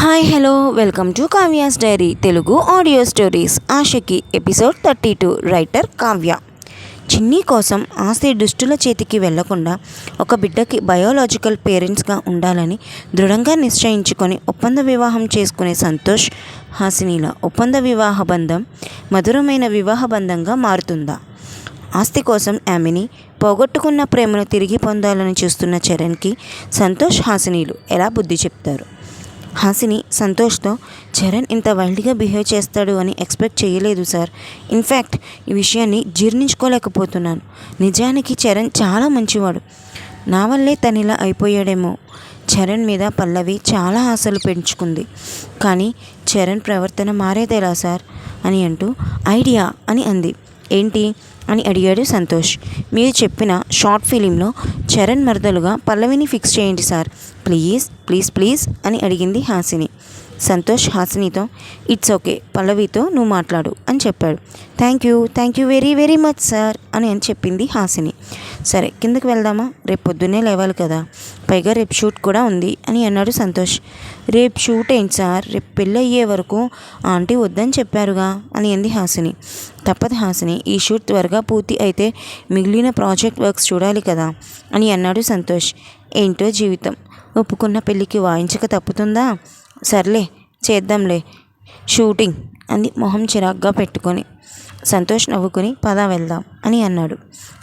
Hi hello. Welcome to Kavya's diary Telugu audio stories. Aashiqui episode thirty two writer Kavya. చిన్ని కోసం ఆస్తి దుష్టుల చేతికి వెళ్ళకుండా ఒక బిడ్డకి బయోలాజికల్ పేరెంట్స్గా ఉండాలని దృఢంగా నిశ్చయించుకొని ఒప్పంద వివాహం చేసుకునే సంతోష్ హాసినీల ఒప్పంద వివాహ బంధం మధురమైన వివాహ బంధంగా మారుతుందా? ఆస్తి కోసం ఆమెని పోగొట్టుకున్న ప్రేమను తిరిగి పొందాలని చూస్తున్న చరణ్కి సంతోష్ హాసినీలు ఎలా బుద్ధి చెప్తారు? హాసిని సంతోష్తో చరణ్ ఇంత వైల్డ్గా బిహేవ్ చేస్తాడు అని ఎక్స్పెక్ట్ చేయలేదు సార్. ఇన్ఫ్యాక్ట్ ఈ విషయాన్ని జీర్ణించుకోలేకపోతున్నాను. నిజానికి చరణ్ చాలా మంచివాడు. నా వల్లే తను ఇలా అయిపోయాడేమో. చరణ్ మీద పల్లవి చాలా ఆశలు పెంచుకుంది. కానీ చరణ్ ప్రవర్తన మారేదేలా సార్? అని అంటూ ఐడియా అని అంది. ఏంటి? అని అడిగాడు సంతోష్. మీరు చెప్పిన షార్ట్ ఫిలింలో చరణ్ మరదలుగా పల్లవిని ఫిక్స్ చేయండి సార్. ప్లీజ్ ప్లీజ్ ప్లీజ్ అని అడిగింది హాసిని. సంతోష్ హాసినితో ఇట్స్ ఓకే పల్లవితో నువ్వు మాట్లాడు అని చెప్పాడు. Thank you thank you very very much sir అని అని చెప్పింది హాసిని. సరే కిందకి వెళ్దామా? రేపు పొద్దున్నే లేవాలి కదా. పైగా రేపు షూట్ కూడా ఉంది అని అన్నాడు సంతోష్. రేపు షూట్ ఏంటి సార్? రేపు పెళ్ళి అయ్యే వరకు ఆంటీ వద్దని చెప్పారుగా అని అంది హాసిని. తప్పదు హాసిని ఈ షూట్ త్వరగా పూర్తి అయితే మిగిలిన ప్రాజెక్ట్ వర్క్స్ చూడాలి కదా అని అన్నాడు సంతోష్. ఏంటో జీవితం ఒప్పుకున్న పెళ్ళికి వాయించక తప్పుతుందా? సర్లే చేద్దాంలే. షూటింగ్ అంది మొహం చిరాగ్గా పెట్టుకొని సంతోష్ నవ్వుకుని పదా వెళ్దాం అని అన్నాడు.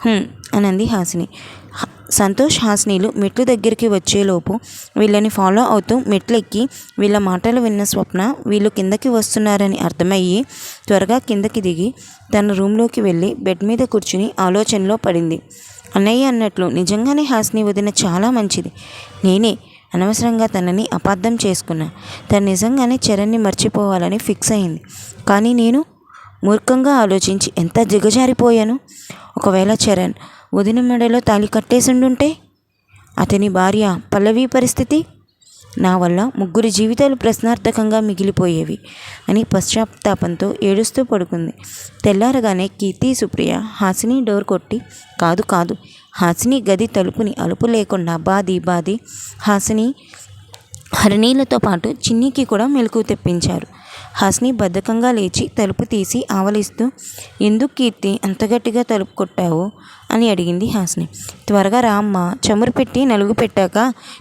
"హ్మ్" అని అంది హాసిని. సంతోష్ హాస్నీలు మెట్లు దగ్గరికి వచ్చేలోపు వీళ్ళని ఫాలో అవుతూ మెట్లెక్కి వీళ్ళ మాటలు విన్న స్వప్న వీళ్ళు కిందకి వస్తున్నారని అర్థమయ్యి త్వరగా కిందకి దిగి తన రూమ్లోకి వెళ్ళి బెడ్ మీద కూర్చుని ఆలోచనలో పడింది. అన్నయ్య అన్నట్లు నిజంగానే హాస్ని వదిన చాలా మంచిది. నేనే అనవసరంగా తనని అపార్థం చేసుకున్నా. తను నిజంగానే చరణ్ని మర్చిపోవాలని ఫిక్స్ అయింది. కానీ నేను మూర్ఖంగా ఆలోచించి ఎంత దిగజారిపోయాను? ఒకవేళ చరణ్ వదిన మెడలో తాళి కట్టేసిండుంటే? అతని భార్య పల్లవి పరిస్థితి? నా వల్ల ముగ్గురి జీవితాలు ప్రశ్నార్థకంగా మిగిలిపోయేవి అని పశ్చాత్తాపంతో ఏడుస్తూ పడుకుంది. తెల్లారగానే కీర్తి సుప్రియ హాసిని డోర్ కొట్టి కాదు కాదు హాసిని గది తలుపుని అలుపు లేకుండా బాది బాది హాసిని హరిణీలతో పాటు చిన్నికి కూడా మెలకు తెప్పించారు. హాస్ని బద్ధకంగా లేచి తలుపు తీసి ఆవలిస్తూ ఎందుకు కీర్తి అంత గట్టిగా తలుపు కొట్టావు? అని అడిగింది హాస్ని. త్వరగా రా అమ్మ చమురు పెట్టి నలుగు పెట్టాక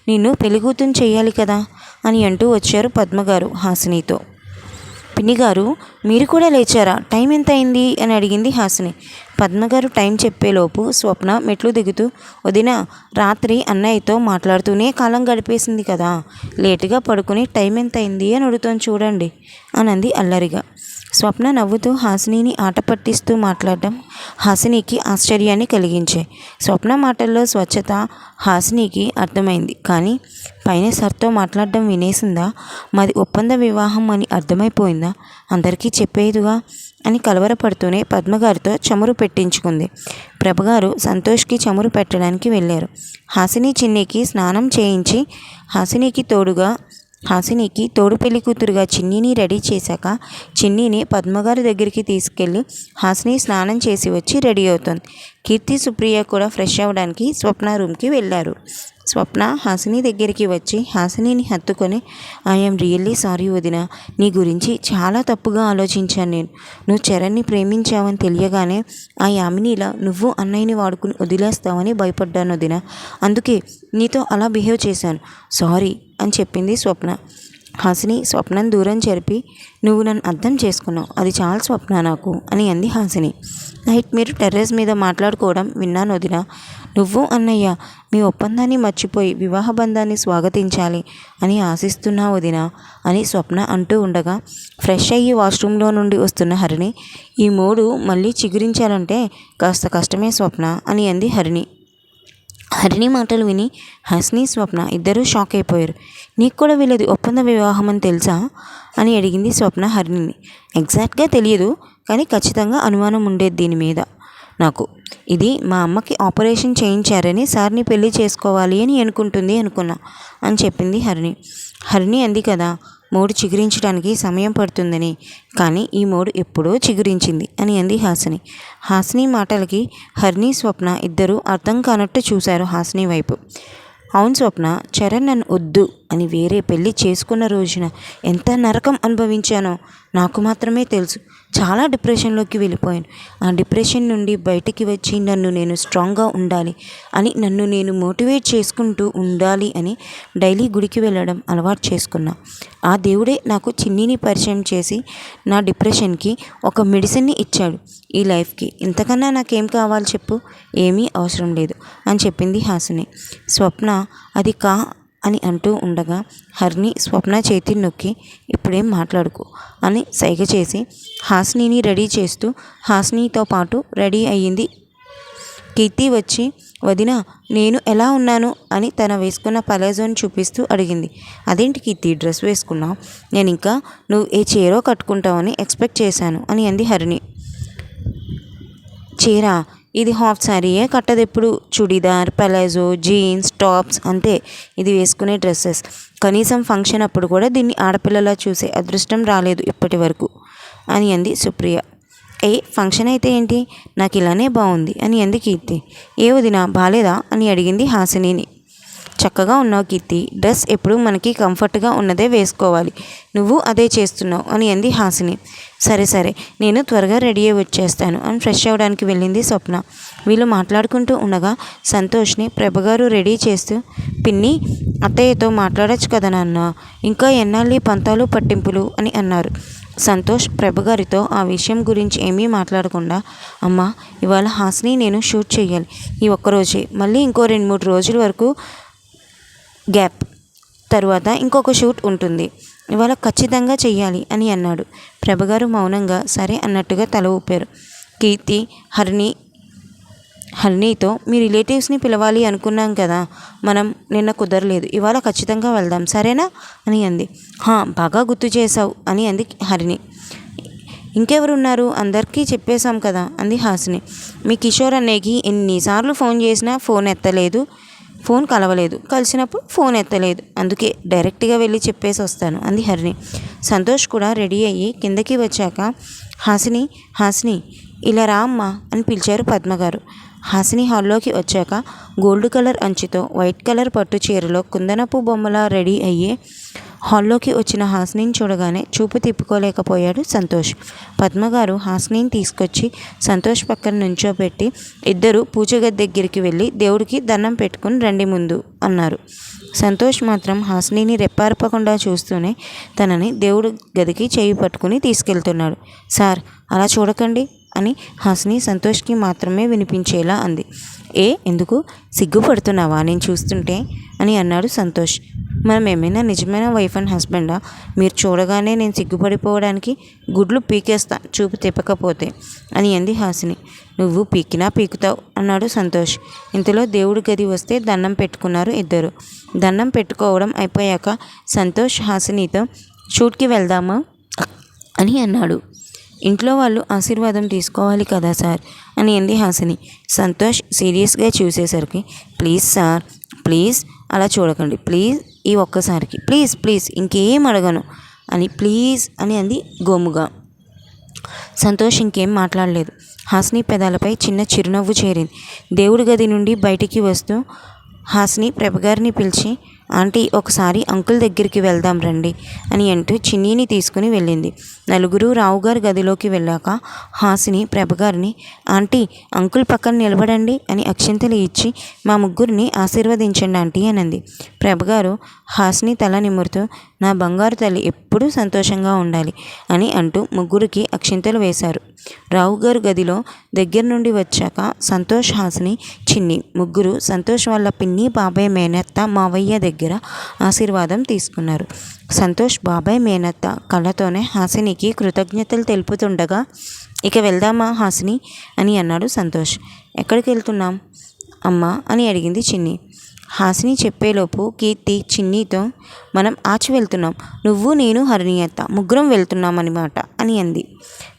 నిన్ను పెళ్ళికూతుని చెయ్యాలి కదా అని అంటూ వచ్చారు పద్మగారు హాసినితో. పిన్ని గారు మీరు కూడా లేచారా? టైం ఎంత అయింది అని అడిగింది హాసిని. పద్మగారు టైం చెప్పేలోపు స్వప్న మెట్లు దిగుతూ వదిన రాత్రి అన్నయ్యతో మాట్లాడుతూనే కాలం గడిపేసింది కదా. లేటుగా పడుకుని టైం ఎంత అయింది అని అడుగుతాను చూడండి అనంది అల్లరిగా. స్వప్న నవ్వుతూ హాసినిని ఆట పట్టిస్తూ మాట్లాడడం హాసినికి ఆశ్చర్యాన్ని కలిగించాయి స్వప్న మాటల్లో స్వచ్ఛత హాసినికి అర్థమైంది. కానీ పైన సార్తో మాట్లాడడం వినేసిందా? మాది ఒప్పంద వివాహం అని అర్థమైపోయిందా? అందరికీ చెప్పేదుగా అని కలవరపడుతూనే పద్మగారితో చమురు పెట్టించుకుంది. ప్రభగారు సంతోష్కి చమురు పెట్టడానికి వెళ్ళారు. హాసిని చిన్నికి స్నానం చేయించి హాసినికి తోడుగా హాసినికి తోడు పెళ్ళి కూతురుగా చిన్నిని రెడీ చేశాక చిన్నిని పద్మగారి దగ్గరికి తీసుకెళ్ళి హాసిని స్నానం చేసి వచ్చి రెడీ అవుతుంది. కీర్తి సుప్రియ కూడా ఫ్రెష్ అవ్వడానికి స్వప్న రూమ్కి వెళ్ళారు. స్వప్న హాసిని దగ్గరికి వచ్చి హాసినిని హత్తుకొని ఐఎమ్ రియల్లీ సారీ వదిన నీ గురించి చాలా తప్పుగా ఆలోచించాను నేను. నువ్వు చరణ్ని ప్రేమించావని తెలియగానే ఆ యామినిలా నువ్వు అన్నయ్యని వాడుకుని వదిలేస్తావని భయపడ్డాను వదిన. అందుకే నీతో అలా బిహేవ్ చేశాను. సారీ అని చెప్పింది స్వప్న. హాసిని స్వప్నం దూరం జరిపి నువ్వు నన్ను అర్థం చేసుకున్నావు. అది చాలా స్వప్న నాకు అని అంది హాసిని. నైట్ మీరు టెర్రస్ మీద మాట్లాడుకోవడం విన్నాను వదిన. నువ్వు అన్నయ్య మీ ఒప్పందాన్ని మర్చిపోయి వివాహ బంధాన్ని స్వాగతించాలి అని ఆశిస్తున్నా వదిన అని స్వప్న అంటూ ఉండగా ఫ్రెష్ అయ్యి వాష్రూమ్లో నుండి వస్తున్న హరిణి. ఈ మూడు మళ్ళీ చిగురించాలంటే కాస్త కష్టమే స్వప్న అని అంది హరిణి. హరిణి మాటలు విని హస్ని స్వప్న ఇద్దరూ షాక్ అయిపోయారు. నీకు కూడా వీళ్ళది ఒప్పంద వివాహం అని తెలుసా? అని అడిగింది స్వప్న హరిణిని. ఎగ్జాక్ట్గా తెలియదు కానీ ఖచ్చితంగా అనుమానం ఉండేది దీని మీద. నాకు. ఇది మా అమ్మకి ఆపరేషన్ చేయించారని సార్ని పెళ్ళి చేసుకోవాలి అని అనుకుంటుంది అనుకున్నా అని చెప్పింది హరిణి. హరిణి అంది కదా మోడు చిగురించడానికి సమయం పడుతుందని కానీ ఈ మోడు ఎప్పుడో చిగురించింది అని అంది హాసిని. హాసిని మాటలకి హరిణి స్వప్న ఇద్దరూ అర్థం కానట్టు చూశారు హాసిని వైపు. అవును స్వప్న చరణ్ నన్ను వద్దు అని వేరే పెళ్ళి చేసుకున్న రోజున ఎంత నరకం అనుభవించానో నాకు మాత్రమే తెలుసు. చాలా డిప్రెషన్లోకి వెళ్ళిపోయాను. ఆ డిప్రెషన్ నుండి బయటికి వచ్చి నన్ను నేను స్ట్రాంగ్గా ఉండాలి అని నన్ను నేను మోటివేట్ చేసుకుంటూ ఉండాలి అని డైలీ గుడికి వెళ్ళడం అలవాటు చేసుకున్నా. ఆ దేవుడే నాకు చిన్నిని పరిచయం చేసి నా డిప్రెషన్కి ఒక మెడిసిన్ని ఇచ్చాడు. ఈ లైఫ్కి ఇంతకన్నా నాకేం కావాలి చెప్పు? ఏమీ అవసరం లేదు అని చెప్పింది హాసిని. స్వప్న అది కా అని అంటూ ఉండగా హరిని స్వప్న చేతిని నొక్కి ఇప్పుడేం మాట్లాడుకో అని సైగ చేసి హాసినిని రెడీ చేస్తూ హాసినితో పాటు రెడీ అయ్యింది. కీర్తి వచ్చి వదిన నేను ఎలా ఉన్నాను? అని తన వేసుకున్న పలాజోని చూపిస్తూ అడిగింది. అదేంటి కీర్తి డ్రెస్ వేసుకున్నావు? నేను ఇంకా నువ్వు ఏ చీరో కట్టుకుంటావని ఎక్స్పెక్ట్ చేశాను అని అంది హరిణి చీర? ఇది హాఫ్ శారీయే కట్టదెప్పుడు చుడిదార్ పెలాజో జీన్స్ టాప్స్ అంతే. ఇది వేసుకునే డ్రెస్సెస్. కనీసం ఫంక్షన్ అప్పుడు కూడా దీన్ని ఆడపిల్లలా చూసే అదృష్టం రాలేదు ఇప్పటి వరకు అని అంది సుప్రియ. ఏ ఫంక్షన్ అయితే ఏంటి? నాకు ఇలానే బాగుంది అని అంది కీర్తి. ఏ వదినా బాలేదా? అని అడిగింది హాసినిని. చక్కగా ఉన్నావు కీర్తి. డ్రెస్ ఎప్పుడు మనకి కంఫర్ట్గా ఉన్నదే వేసుకోవాలి. నువ్వు అదే చేస్తున్నావు అని అంది హాసిని. సరే సరే నేను త్వరగా రెడీ అయ్యి వచ్చేస్తాను అని ఫ్రెష్ అవ్వడానికి వెళ్ళింది స్వప్న. వీళ్ళు మాట్లాడుకుంటూ ఉండగా సంతోష్ని ప్రభగారు రెడీ చేస్తూ పిన్ని అత్తయ్యతో మాట్లాడచ్చు కదా నాన్న ఇంకా ఎన్నాళ్ళీ పంతాలు పట్టింపులు అని అన్నారు. సంతోష్ ప్రభగారితో ఆ విషయం గురించి ఏమీ మాట్లాడకుండా అమ్మ ఇవాళ హాస్ని నేను షూట్ చేయాలి ఈ ఒక్కరోజే మళ్ళీ ఇంకో రెండు మూడు రోజుల వరకు గ్యాప్. తరువాత ఇంకొక షూట్ ఉంటుంది. ఇవాళ ఖచ్చితంగా చెయ్యాలి అని అన్నాడు. ప్రభగారు మౌనంగా సరే అన్నట్టుగా తల ఊపారు. కీర్తి హరిణి హరిణితో మీ రిలేటివ్స్ని పిలవాలి అనుకున్నాం కదా. మనం నిన్న కుదరలేదు. ఇవాళ ఖచ్చితంగా వెళ్దాం. సరేనా? అని అంది. హా బాగా గుర్తు చేశావు అని అంది హరిణి. ఇంకెవరున్నారు? అందరికీ చెప్పేశాం కదా అంది హాసిని. మీ కిషోర్ అన్నయ్యకి ఎన్నిసార్లు ఫోన్ చేసినా ఫోన్ ఎత్తలేదు. ఫోన్ కలవలేదు. కలిసినప్పుడు ఫోన్ ఎత్తలేదు. అందుకే డైరెక్ట్గా వెళ్ళి చెప్పేసి వస్తాను అంది హరిణి. సంతోష్ కూడా రెడీ అయ్యి కిందకి వచ్చాక హాసిని హాసిని ఇలా రా అమ్మా అని పిలిచారు పద్మగారు. హాసిని హాల్లోకి వచ్చాక గోల్డ్ కలర్ అంచుతో వైట్ కలర్ పట్టు చీరలో కుందనపు బొమ్మలా రెడీ అయ్యే హాల్లోకి వచ్చిన హాసినిని చూడగానే చూపు తిప్పుకోలేకపోయాడు సంతోష్. పద్మగారు హాసినిని తీసుకొచ్చి సంతోష్ పక్కన నుంచోబెట్టి ఇద్దరు పూజగది దగ్గరికి వెళ్ళి దేవుడికి దండం పెట్టుకుని రండి ముందు అన్నారు. సంతోష్ మాత్రం హాసినిని రెప్పారపకుండా చూస్తూనే తనని దేవుడి గదికి చేయి పట్టుకుని తీసుకెళ్తున్నాడు. సార్ అలా చూడకండి. అని హాసిని సంతోష్కి మాత్రమే వినిపించేలా అంది. ఏ ఎందుకు? సిగ్గుపడుతున్నావా? నేను చూస్తుంటే? అని అన్నాడు సంతోష్. మనం ఏమైనా నిజమైన వైఫ్ అండ్ హస్బెండా? మీరు చూడగానే నేను సిగ్గుపడిపోవడానికి గుడ్లు పీకేస్తా చూపు తిప్పకపోతే అని అంది హాసిని. నువ్వు పీకినా పీకుతావు అన్నాడు సంతోష్. ఇంతలో దేవుడి గది వస్తే దండం పెట్టుకున్నారు ఇద్దరు. దండం పెట్టుకోవడం అయిపోయాక సంతోష్ హాసినితో షూట్కి వెళ్దామా? అని అన్నాడు. ఇంట్లో వాళ్ళు ఆశీర్వాదం తీసుకోవాలి కదా సార్? అని అంది హాసిని. సంతోష్ సీరియస్గా చూసేసరికి ప్లీజ్ సార్ ప్లీజ్. అలా చూడకండి. ప్లీజ్ ఈ ఒక్కసారికి. ప్లీజ్ ప్లీజ్ ఇంకేం అడగను. అని ప్లీజ్ అని అంది గోముగా సంతోష్ ఇంకేం మాట్లాడలేదు. హాసిని పెదాలపై చిన్న చిరునవ్వు చేరింది. దేవుడి గది నుండి బయటికి వస్తూ హాసిని ప్రభగారిని పిలిచి ఆంటీ ఒకసారి అంకుల్ దగ్గరికి వెళ్దాం రండి అని అంటూ చిన్నీని తీసుకుని వెళ్ళింది. నలుగురు రావుగారి గదిలోకి వెళ్ళాక హాసిని ప్రభగారిని ఆంటీ అంకుల్ పక్కన నిలబడండి అని అక్షింతలు ఇచ్చి మా ముగ్గురిని ఆశీర్వదించండి ఆంటీ అనంది ప్రభగారు హాసిని తల నిమురుతూ నా బంగారు తల్లి ఎప్పుడూ సంతోషంగా ఉండాలి అని అంటూ ముగ్గురికి అక్షింతలు వేశారు. రావుగారు గదిలో దగ్గర నుండి వచ్చాక సంతోష్ హాసిని చిన్ని ముగ్గురు సంతోష్ వాళ్ళ పిన్ని బాబాయ్ మేనత్త మావయ్య దగ్గర ఆశీర్వాదం తీసుకున్నారు. సంతోష్ బాబాయ్ మేనత్త కళ్ళతోనే హాసినికి కృతజ్ఞతలు తెలుపుతుండగా ఇక వెళ్దామా హాసిని అని అన్నాడు సంతోష్. ఎక్కడికి వెళ్తున్నాం అమ్మా అని అడిగింది చిన్ని. హాసిని చెప్పేలోపు కీర్తి చిన్నీతో మనం ఆచి వెళ్తున్నాం. నువ్వు నేను హరిణియత్త ముగ్గురం వెళ్తున్నాం అనమాట అని అంది.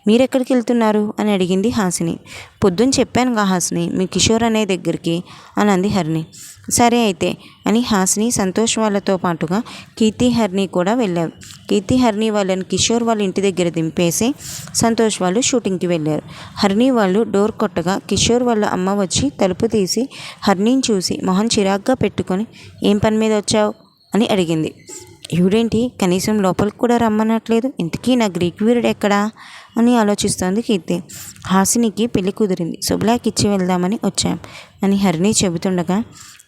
మీరెక్కడికి వెళ్తున్నారు? అని అడిగింది హాసిని. పొద్దున్న చెప్పానుగా హాసిని మీ కిషోర్ అనే దగ్గరికి అని అంది హరిణి. సరే అయితే అని హాసిని సంతోష్ వాళ్ళతో పాటుగా కీర్తి హరిణి కూడా వెళ్ళారు. కీర్తి హరిణి వాళ్ళని కిషోర్ వాళ్ళ ఇంటి దగ్గర దింపేసి సంతోష్ వాళ్ళు షూటింగ్కి వెళ్ళారు. హరిణి వాళ్ళు డోర్ కొట్టగా కిషోర్ వాళ్ళ అమ్మ వచ్చి తలుపు తీసి హరిణిని చూసి మొహం చిరాగ్గా పెట్టుకొని ఏం పని మీద వచ్చావు? అని అడిగింది. ఈవిడేంటి కనీసం లోపలికి కూడా రమ్మనట్లేదు. ఇంతకీ నా గ్రీక్ వీరుడు ఎక్కడా? అని ఆలోచిస్తోంది కీర్తి. హాసినికి పెళ్ళి కుదిరింది. శుభలాకి ఇచ్చి వెళ్దామని వచ్చాం. అని హరిణి చెబుతుండగా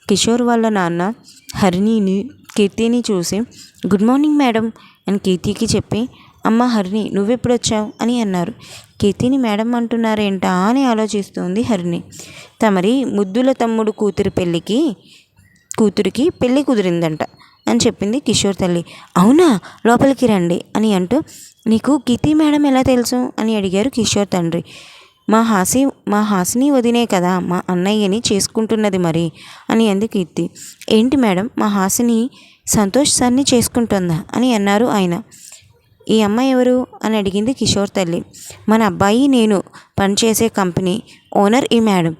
కిషోర్ వాళ్ళ నాన్న హరిణిని కీర్తిని చూసి గుడ్ మార్నింగ్ మేడం అని కీర్తికి చెప్పి అమ్మ హరిణి నువ్వెప్పుడు వచ్చావు అని అన్నారు. కీర్తిని మేడం అంటున్నారేంటా? అని ఆలోచిస్తుంది హరిణి. తమరి ముద్దుల తమ్ముడు కూతురు పెళ్ళికి కూతురికి పెళ్ళి కుదిరిందంట. అని చెప్పింది కిషోర్ తల్లి. అవునా? లోపలికి రండి అని అంటూ నీకు కీర్తి మేడం ఎలా తెలుసు? అని అడిగారు కిషోర్ తండ్రి. మా హాసి మా హాసిని వదినే కదా మా అన్నయ్యని చేసుకుంటున్నది మరి అని అంది కీర్తి. ఏంటి మేడం మా హాసిని సంతోష్ సార్ని చేసుకుంటుందా? అని అన్నారు ఆయన. ఈ అమ్మాయి ఎవరు? అని అడిగింది కిషోర్ తల్లి. మన అబ్బాయి నేను పనిచేసే కంపెనీ ఓనర్ ఈ మేడం.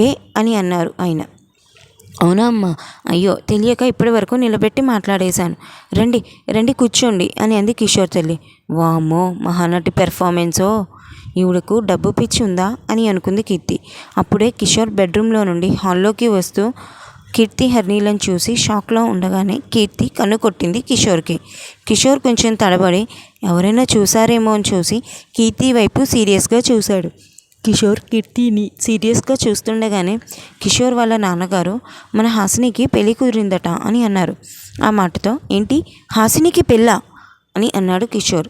ఏ? అని అన్నారు ఆయన. అవునా అమ్మా అయ్యో తెలియక ఇప్పటి వరకు నిలబెట్టి మాట్లాడేశాను. రండి రండి కూర్చోండి అని అంది కిషోర్ తల్లి. వామ్మో మహానటి పెర్ఫార్మెన్సో? ఈవిడకు డబ్బు పిచ్చి ఉందా అని అనుకుంది కీర్తి. అప్పుడే కిషోర్ బెడ్రూమ్లో నుండి హాల్లోకి వస్తూ కీర్తి హర్నీలను చూసి షాక్లో ఉండగానే కీర్తి కన్ను కొట్టింది కిషోర్కి. కిషోర్ కొంచెం తడబడి ఎవరైనా చూసారేమో అని చూసి కీర్తి వైపు సీరియస్గా చూశాడు. కిషోర్ కీర్తిని సీరియస్గా చూస్తుండగానే కిషోర్ వాళ్ళ నాన్నగారు మన హాసినికి పెళ్ళి కుదిరిందట అని అన్నారు. ఆ మాటతో ఏంటి? హాసినికి పెళ్ళ? అని అన్నాడు కిషోర్.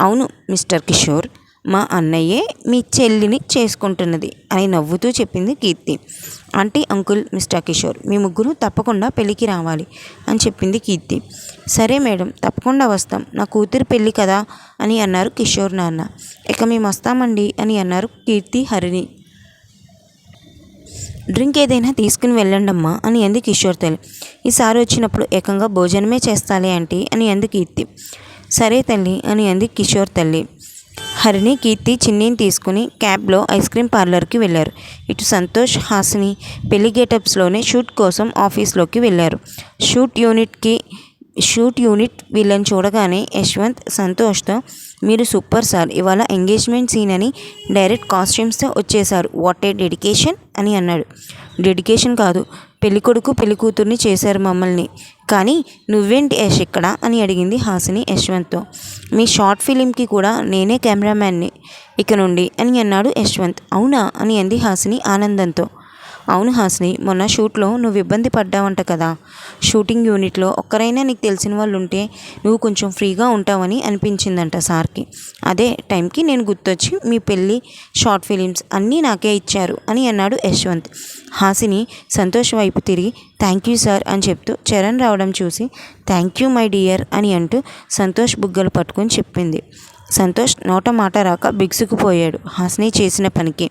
అవును మిస్టర్ కిషోర్. మా అన్నయ్యే మీ చెల్లిని చేసుకుంటున్నది అని నవ్వుతూ చెప్పింది Keerthi. Aunty uncle mister Kishore మీ ముగ్గురు తప్పకుండా పెళ్ళికి రావాలి అని చెప్పింది కీర్తి. సరే మేడం తప్పకుండా వస్తాం. నా కూతురు పెళ్ళి కదా అని అన్నారు కిషోర్ నాన్న. ఇక మేము వస్తామండి అని అన్నారు కీర్తి హరిణి. డ్రింక్ ఏదైనా తీసుకుని వెళ్ళండమ్మా అని అంది కిషోర్ తల్లి. ఈసారి వచ్చినప్పుడు ఏకంగా భోజనమే చేస్తాలే ఆంటీ అని అంది కీర్తి. సరే తల్లి అని అంది కిషోర్ తల్లి. హరిణి కీర్తి చిన్నీని తీసుకుని క్యాబ్లో ఐస్ క్రీమ్ పార్లర్కి వెళ్ళారు. ఇటు సంతోష్ హాసిని పెళ్ళి గేటప్స్లోనే షూట్ కోసం ఆఫీస్లోకి వెళ్ళారు. షూట్ యూనిట్కి షూట్ యూనిట్ వీళ్ళని చూడగానే యశ్వంత్ సంతోష్తో మీరు సూపర్ సార్ ఇవాళ ఎంగేజ్మెంట్ సీన్ అని డైరెక్ట్ కాస్ట్యూమ్స్తో వచ్చేసారు వాట్ ఏ డెడికేషన్ అని అన్నాడు. డెడికేషన్ కాదు పెళ్ళికొడుకు పెళ్ళికూతుర్ని చేశారు మమ్మల్ని. కానీ నువ్వేంటి యశ్ ఇక్కడ అని అడిగింది హాసిని యశ్వంత్తో. మీ షార్ట్ ఫిలింకి కూడా నేనే కెమెరామ్యాన్ని ఇక నుండి అని అన్నాడు యశ్వంత్. అవునా అని అంది హాసిని ఆనందంతో. అవును హాసిని మొన్న షూట్లో నువ్వు ఇబ్బంది పడ్డావంట కదా. షూటింగ్ యూనిట్లో ఒక్కరైనా నీకు తెలిసిన వాళ్ళు ఉంటే నువ్వు కొంచెం ఫ్రీగా ఉంటావని అనిపించిందంట సార్కి. అదే టైంకి నేను గుర్తొచ్చి మీ పెళ్ళి షార్ట్ ఫిలిమ్స్ అన్నీ నాకే ఇచ్చారు అని అన్నాడు యశ్వంత్. హాసిని సంతోష్ వైపు తిరిగి థ్యాంక్ యూ సార్ అని చెప్తూ చరణ్ రావడం చూసి థ్యాంక్ యూ మై డియర్ అని అంటూ సంతోష్ బుగ్గలు పట్టుకొని చెప్పింది. సంతోష్ నోట మాట రాక బిగుసుకుపోయాడు. హాసిని చేసిన పనికి.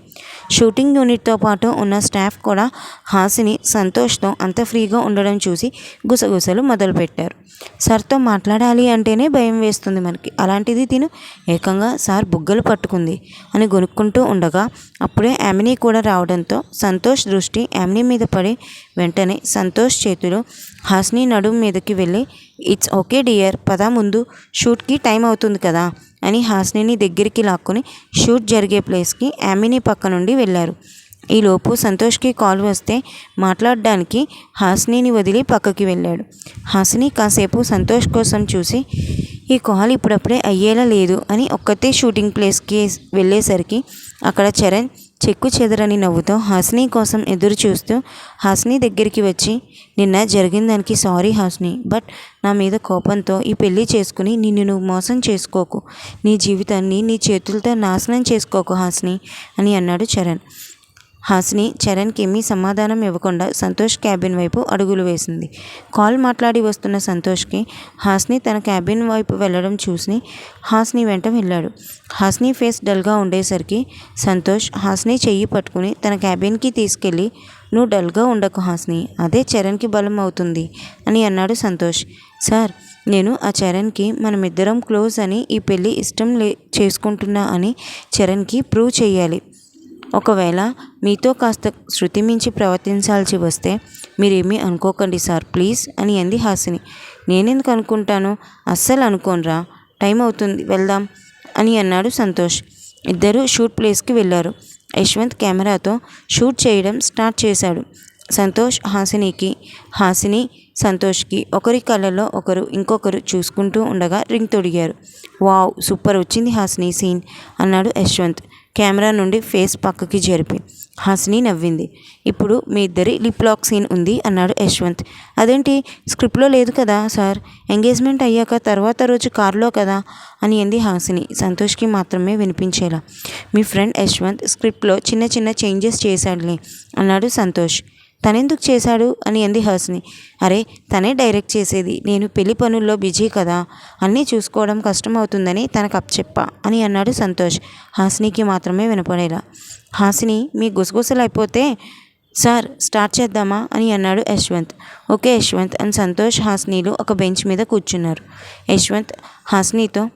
షూటింగ్ యూనిట్తో పాటు ఉన్న స్టాఫ్ కూడా హాసిని సంతోష్తో అంత ఫ్రీగా ఉండడం చూసి గుసగుసలు మొదలుపెట్టారు. సార్తో మాట్లాడాలి అంటేనే భయం వేస్తుంది మనకి. అలాంటిది తిను. ఏకంగా సార్ బుగ్గలు పట్టుకుంది అని గొనుక్కుంటూ ఉండగా అప్పుడే యామిని కూడా రావడంతో సంతోష్ దృష్టి యామిని మీద పడి వెంటనే సంతోష్ చేతిలో హాసిని నడుము మీదకి వెళ్ళి ఇట్స్ ఓకే డియర్. పదా ముందు షూట్కి టైం అవుతుంది కదా. అని హాస్నిని దగ్గరికి లాక్కొని షూట్ జరిగే ప్లేస్కి యామిని పక్క నుండి వెళ్ళారు. ఈలోపు సంతోష్కి కాల్ వస్తే మాట్లాడడానికి హాసినిని వదిలి పక్కకి వెళ్ళాడు. హాసిని కాసేపు సంతోష్ కోసం చూసి ఈ కాల్ ఇప్పుడప్పుడే అయ్యేలా లేదు అని ఒక్కతే షూటింగ్ ప్లేస్కి వెళ్ళేసరికి అక్కడ చరణ్ చెక్కు చెదరని నవ్వుతో హాస్ని కోసం ఎదురు చూస్తూ హాస్ని దగ్గరికి వచ్చి నిన్న జరిగిన దానికి సారీ హాస్ని బట్ నా మీద కోపంతో ఈ పెళ్ళి చేసుకుని నిన్ను నువ్వు మోసం చేసుకోకు. నీ జీవితాన్ని నీ చేతులతో నాశనం చేసుకోకు హాస్ని అని అన్నాడు చరణ్. హాసిని చరణ్కి ఏమీ సమాధానం ఇవ్వకుండా సంతోష్ క్యాబిన్ వైపు అడుగులు వేసింది. కాల్ మాట్లాడి వస్తున్న సంతోష్కి హాస్ని తన క్యాబిన్ వైపు వెళ్ళడం చూసి హాస్ని వెంట వెళ్ళాడు. హాస్ని ఫేస్ డల్గా ఉండేసరికి సంతోష్ హాస్ని చెయ్యి పట్టుకుని తన క్యాబిన్కి తీసుకెళ్ళి నువ్వు డల్గా ఉండకు హాస్ని అదే చరణ్కి బలం అవుతుంది అని అన్నాడు సంతోష్. సార్ నేను ఆ చరణ్కి మనమిద్దరం క్లోజ్ అని ఈ పెళ్ళి ఇష్టం లే చేసుకుంటున్నా అని చరణ్కి ప్రూవ్ చేయాలి ఒకవేళ మీతో కాస్త శృతి మించి ప్రవర్తించాల్సి వస్తే మీరేమీ అనుకోకండి సార్ ప్లీజ్ అని అంది హాసిని. నేనెందుకు అనుకుంటాను? అస్సలు అనుకోనరా. టైం అవుతుంది వెళ్దాం అని అన్నాడు సంతోష్. ఇద్దరూ షూట్ ప్లేస్కి వెళ్ళారు. యశ్వంత్ కెమెరాతో షూట్ చేయడం స్టార్ట్ చేశాడు. సంతోష్ హాసినికి హాసిని సంతోష్కి ఒకరి కళ్ళల్లో ఒకరు ఇంకొకరు చూసుకుంటూ ఉండగా రింగ్ తొడిగారు. వావ్ సూపర్ వచ్చింది హాసిని సీన్ అన్నాడు యశ్వంత్. కెమెరా నుండి ఫేస్ పక్కకి జరిపి హాసిని నవ్వింది. ఇప్పుడు మీ ఇద్దరి లిప్ లాక్ సీన్ ఉంది అన్నాడు యశ్వంత్. అదేంటి? స్క్రిప్ట్లో లేదు కదా సార్. ఎంగేజ్మెంట్ అయ్యాక తర్వాత రోజు కారులో కదా? అని అంది హాసిని సంతోష్కి మాత్రమే వినిపించేలా. మీ ఫ్రెండ్ యశ్వంత్ స్క్రిప్ట్లో చిన్న చిన్న చేంజెస్ చేశాడులే అన్నాడు సంతోష్. తనెందుకు చేశాడు? అని అంది హాసిని అరే తనే డైరెక్ట్ చేసేది నేను పెళ్ళి పనుల్లో బిజీ కదా అన్నీ చూసుకోవడం కష్టమవుతుందని తనకు అప్పచెప్పా అని అన్నాడు సంతోష్ హాసినికి మాత్రమే వినపడేలా. హాసిని మీ గుసగుసలు అయిపోతే సార్ స్టార్ట్ చేద్దామా? అని అన్నాడు యశ్వంత్. ఓకే యశ్వంత్ అని సంతోష్ హాసినీలు ఒక బెంచ్ మీద కూర్చున్నారు. యశ్వంత్ హాసినితో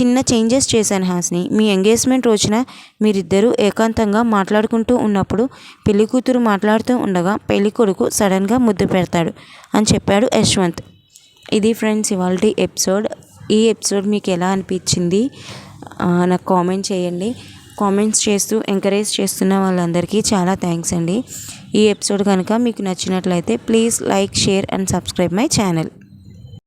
చిన్న చేంజెస్ చేశాను హాస్ని. మీ ఎంగేజ్మెంట్ రోజున మీరిద్దరూ ఏకాంతంగా మాట్లాడుకుంటూ ఉన్నప్పుడు పెళ్ళి కూతురు మాట్లాడుతూ ఉండగా పెళ్ళి కొడుకు సడన్గా ముద్దు పెడతాడు అని చెప్పాడు యశ్వంత్. ఇది ఫ్రెండ్స్ ఇవాళ ఎపిసోడ్. ఈ ఎపిసోడ్ మీకు ఎలా అనిపించింది? నాకు కామెంట్ చేయండి. కామెంట్స్ చేస్తూ ఎంకరేజ్ చేస్తున్న వాళ్ళందరికీ చాలా థ్యాంక్స్ అండి. ఈ ఎపిసోడ్ కనుక మీకు నచ్చినట్లయితే please like share and subscribe my channel.